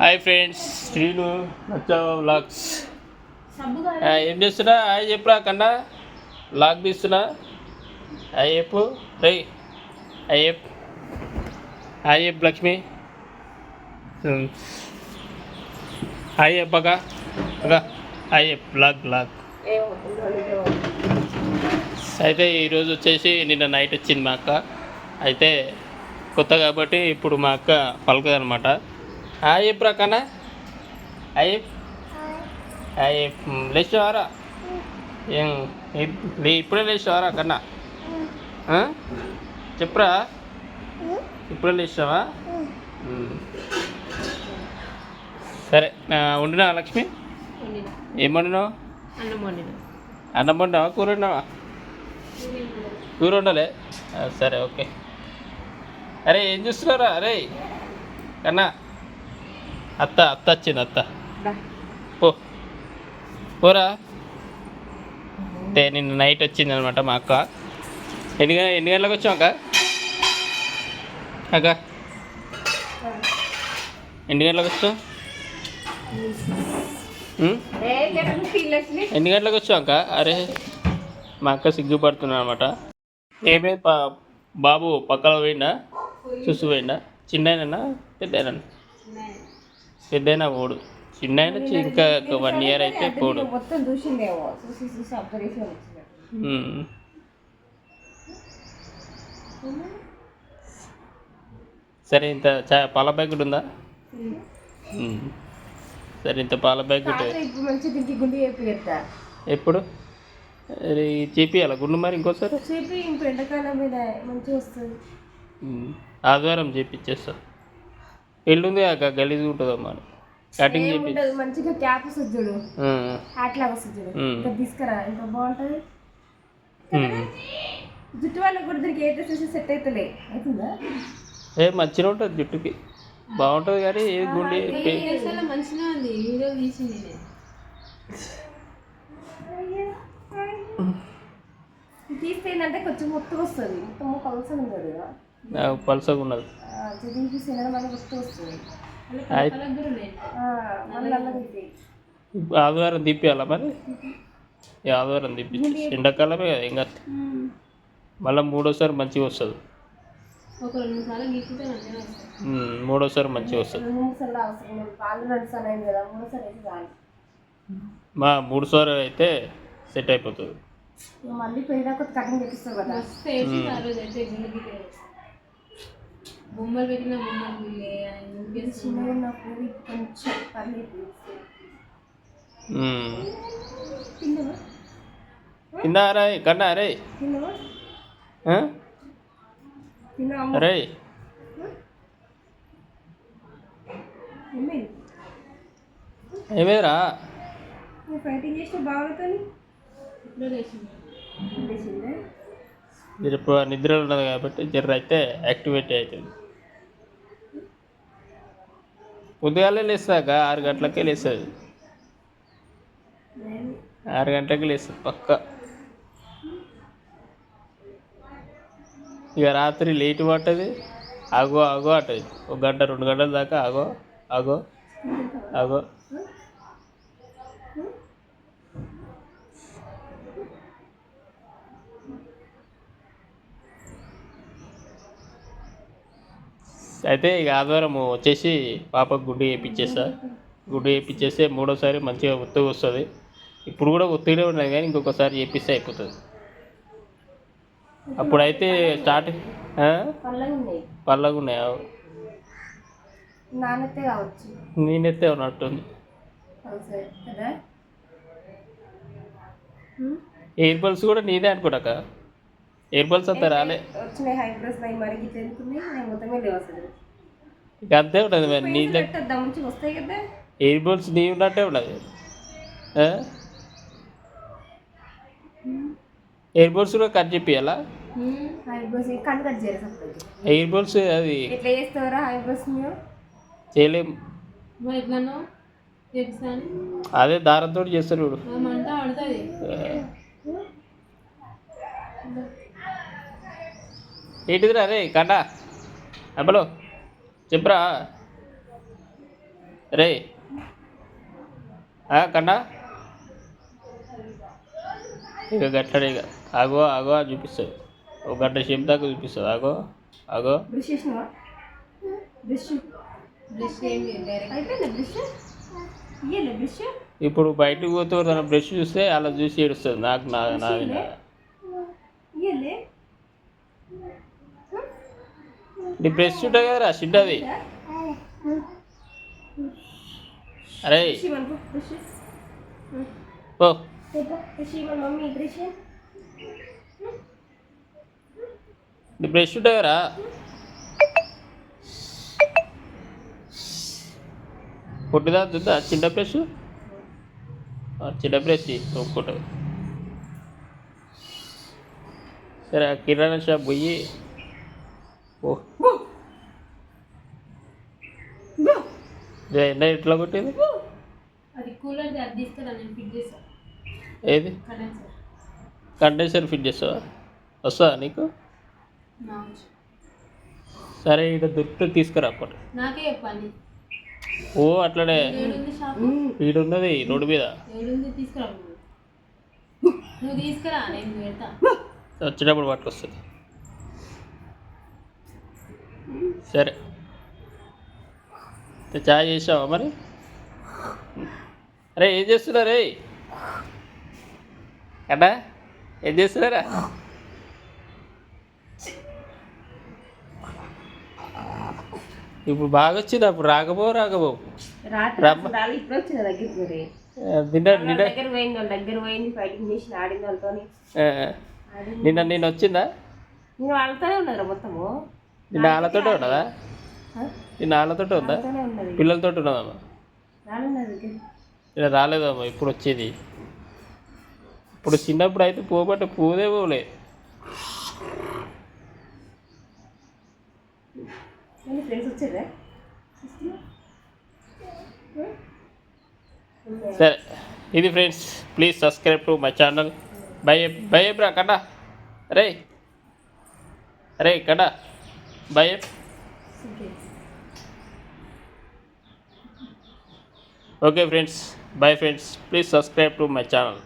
Hi friends Sreenu Nachcha vlogs ఏం చేస్తున్నా? Hi చెప్పురా కన్నా. వ్లాగ్ తీస్తున్నా. హాయ్ చెప్పు. రే హాయ్ చెప్పు. హాయ్ చెప్పు లక్ష్మి. హాయ్ చెప్పక అక్క. హాయ్ చెప్పు వ్లాగ్ వ్లాగ్ అయితే ఈరోజు వచ్చేసి నిన్న నైట్ వచ్చింది మా అక్క. అయితే కొత్త కాబట్టి ఇప్పుడు మా అక్క పలకదు అనమాట హాయ్ చెప్పురా కన్నా హాయ్ చెప్పు హాయ్ చెప్పు. లేచావారా ఏం ఇప్పుడే లేచావారా కన్నా? చెప్పురా ఇప్పుడే లేచావా. సరే వండినా లక్ష్మి ఏం వండినావు అన్నం వండిన అన్నం వండినావా కూర వండినావా కూర వండలే సరే ఓకే అరే ఏం చూస్తున్నారా అరే కన్నా అత్త అత్త వచ్చింది అత్త. పో. పోరా. అంటే నిన్న నైట్ వచ్చింది అనమాట మా అక్క. ఎన్ని ఎన్ని గంటలకు వచ్చావు అక్క? అక్క. ఎన్ని గంటలకు వచ్చావు? ఉం? ఎన్ని గంటలకు వచ్చావు అక్క? అరే మా అక్క సిగ్గుపడుతున్నా అనమాట ఏమే పా బాబు పక్కన పోయిండా? చూసి పోయిండా? చిన్న పెద్ద పెద్దయినా పోడు. చిన్న ఇంకా వన్ ఇయర్ అయితే పోడు. మొత్తం చూసిందేమో చూసి చూసి అబ్జర్వేషన్. సరే ఇంత చా పాల ప్యాకెట్ ఉందా. సరే ఇంత పాల ప్యాకెట్. ఎప్పుడు? చేపియాల గుండు మరి ఇంకోసారి. ఆదివారం చేపిచ్చేస్తా. ఎల్లుంది కాక గలీజ్ ఉంటుందమ్మా. కటింగ్ చేపి మంచిగా క్యాప్ వస్తుంది చూడు. అట్లా వస్తుంది చూడు. ఇంకా తీసుకురా ఎంత బాగుంటుంది. జుట్టు వాళ్ళకి కూడా దీనికి ఏ డ్రెస్ వేసి సెట్ అవుతలే అవుతుందా ఏ మంచిగా ఉంటుంది జుట్టుకి. బాగుంటుంది కానీ ఏ గుండె పే- మంచిగా ఉంది వీడియో తీసింది తీస్తే ఏంటంటే కొంచెం మొత్తం వస్తుంది. మొత్తం పలసగా ఉంది కదా. నాకు పలసగా ఉన్నది. సినిమా వస్తుంది. ఆదివారం తిప్పియాలా మరి? ఆదివారం తిప్పించి ఎండాకాలమే కదా ఇంకా. మళ్ళీ మూడోసారి మంచిగా వస్తుంది. మూడోసారి మంచిగా వస్తుంది. మా మూడుసారి అయితే సెట్ అయిపోతుంది. మళ్ళీ పెరిగినా కొత్త కటింగ్ కదా. బొమ్మలు పెట్టిన బొమ్మలు చిన్నగా ఉన్నప్పుడు కొంచెం పర్లేదు. తిన్నావా? కింద రే కన్నా రే రే ఏమేరా ఫైటింగ్ చేస్తే బాగుంటుంది మీరు ఇప్పుడు నిద్రలో ఉన్నది కాబట్టి జర్ర అయితే యాక్టివేట్ అవుతుంది. ఉదయాలే లేస్తాక ఆరు గంటలకే లేస్తుంది. ఆరు గంటలకి లేస్తుంది పక్క. ఇక రాత్రి లేట్ పట్టది ఆగో ఆగో అంటది. ఒక గంట రెండు గంటల దాకా ఆగో ఆగో ఆగో. అయితే ఇక ఆదివారం వచ్చేసి పాపకు గుడ్డు వేయించేస్తా. గుడ్డు వేయించేస్తే మూడోసారి మంచిగా ఒత్తుగా వస్తుంది. ఇప్పుడు కూడా ఒత్తిడే ఉన్నది కానీ ఇంకొకసారి చేపిస్తే అయిపోతుంది. అప్పుడైతే స్టార్ట్ పళ్ళగా ఉన్నాయి పళ్ళగా ఉన్నాయి అవి. నానతే కావచ్చు. నేనైతే ఉన్నట్టుంది. ఎయిర్ బల్స్ కూడా నీదే అనుకోటాక ఎయిర్ బల్స్ అంతా రాలే వచ్చినాయి హైబ్రోస్ మొత్తమే లేవు అసలు. అంతే ఉంటుంది మరి నీ దగ్గర వస్తాయి కదా. ఎయిర్ బల్స్ నీ ఉన్నట్టే ఎయిర్ బల్స్ కూడా కట్ చెప్పియాలా ఎయిర్ బల్స్ అది? ఎట్లా చేస్తారా హైబ్రోస్ అదే దారంతో చేస్తారు ఆ. ఏంటిదిరా రే కండా? అబ్బలో చెప్పురా. రే. ఆ, కన్నా ఇక గట్లనే ఇక. ఆగో ఆగో అని చూపిస్తుంది ఒక గంట సేపు దాకా చూపిస్తుంది ఆగో ఆగో. ఇప్పుడు బయటకు పోతే తన బ్రష్ చూస్తే అలా చూసి ఏడుస్తుంది. నాకు నా నా నా- ఇయ్యలే నీ బ్రష్ ఉంటుంది కదరా చిన్నది అరే. ఓ బ్రష్ ఇవ్వను మమ్మీ నీ బ్రష్ కదరా పొట్టిదా చిన్న బ్రష్? చిన్న బ్రష్ ఒప్పుకుంటుంది సరే ఆ కిరాణా షాప్ పోయి ఎండ ఎట్లా కొట్టింది? ఏది? కండెన్సర్. ఫిట్ చేస్తావా? వస్తుందా నీకు. సరే ఇక్కడ దొరికితే తీసుకురా అప్పటి ఓ అట్లనే. షాప్? వీడున్నది రోడ్డు మీద. వచ్చేటప్పుడు పట్టుకొస్తుంది. సరే. చాయ్ చేసావా మరి? అరే ఏం చేస్తున్నారే? అన్నా ఏం చేస్తున్నారా? ఇప్పుడు బాగా వచ్చింది అప్పుడు రాకపో రాకపో. నిన్న నిన్న. వచ్చిందా? నేను వాళ్ళతోనే ఉన్నారు మొత్తము. నిన్న వాళ్ళతోటే ఉన్నదా నిన్న వాళ్ళతోటే ఉందా పిల్లలతో ఉన్నదమ్మా ఇలా రాలేదమ్మా ఇప్పుడు వచ్చేది ఇప్పుడు చిన్నప్పుడు అయితే పోబట్టే పోదే పోలే సరే ఇది friends please subscribe to my channel bye bye బ్రా కన్నా రే రే కన్నా Bye. Okay friends, bye friends. Please subscribe to my channel.